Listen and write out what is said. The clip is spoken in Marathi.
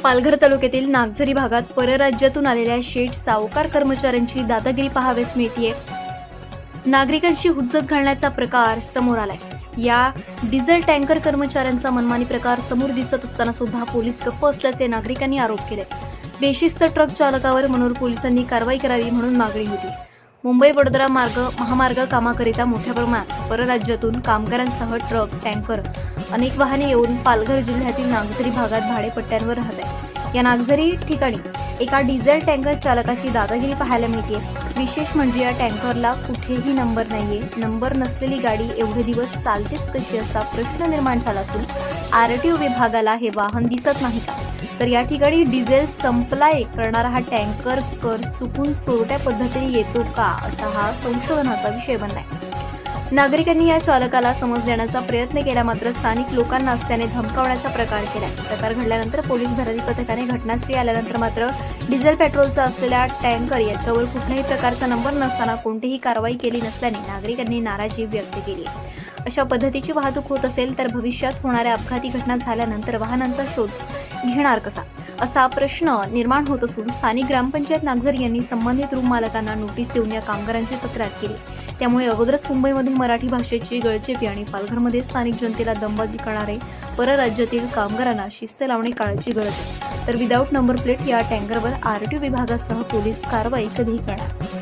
पालघर तालुक्यातील नागझरी भागात परराज्यातून आलेल्या शेठ सावकार कर्मचाऱ्यांची दादागिरी पाहाव्यास मिळतीये. नागरिकांची हुज्जत घालण्याचा प्रकार समोर आलाय. या डिझेल टँकर कर्मचाऱ्यांचा मनमानी प्रकार समोर दिसत असताना सुद्धा पोलीस गप्प असल्याचे नागरिकांनी आरोप केले. बेशिस्त ट्रक चालकावर मनोर पोलिसांनी कारवाई करावी म्हणून मागणी होती. मुंबई वडोदरा मार्ग महामार्ग कामाकरिता मोठ्या प्रमाणात परराज्यातून कामगारांसह ट्रक टँकर अनेक वाहने येऊन पालघर जिल्ह्यातील नागझरी भागात भाडेपट्ट्यांवर राहत आहे या नागझरी ठिकाणी एका डिझेल टँकर चालकाची दादागिरी पाहायला मिळते. विशेष म्हणजे या टँकरला कुठेही नंबर नाहीये. नंबर नसलेली गाडी एवढे दिवस चालतेच कशी असा प्रश्न निर्माण झाला असून आर टी ओ विभागाला हे वाहन दिसत नाही का? तर या ठिकाणी डिझेल संपलाय. करणारा हा टँकर कर चुकून चोरट्या पद्धतीने येतो का? असा हा संशोधनाचा विषय बनलाय. नागरिकांनी या चालकाला समज देण्याचा प्रयत्न केला मात्र स्थानिक लोकांना त्याने धमकावण्याचा प्रकार केला. प्रकार घडल्यानंतर पोलीस भरारी पथकाने घटनास्थळी आल्यानंतर मात्र डिझेल पेट्रोलचा असलेला टँकर याच्यावर कुठल्याही प्रकारचा नंबर नसताना कोणतीही कारवाई केली नसल्याने नागरिकांनी नाराजी व्यक्त केली. अशा पद्धतीची वाहतूक होत असेल तर भविष्यात होणाऱ्या अपघाती घटना झाल्यानंतर वाहनांचा शोध घेणार कसा? असा प्रश्न निर्माण होत असून स्थानिक ग्रामपंचायत नागझर यांनी संबंधित रूम मालकांना नोटीस देऊन या कामगारांची तक्रार केली. त्यामुळे अगोदरच मुंबईमध्ये मराठी भाषेची गळचेपी आणि पालघरमध्ये स्थानिक जनतेला दमबाजी करणारे परराज्यातील कामगारांना शिस्त लावणे काळाची गरज आहे. तर विदाऊट नंबर प्लेट या टँकरवर आरटीओ विभागासह पोलीस कारवाई कधीही करणार.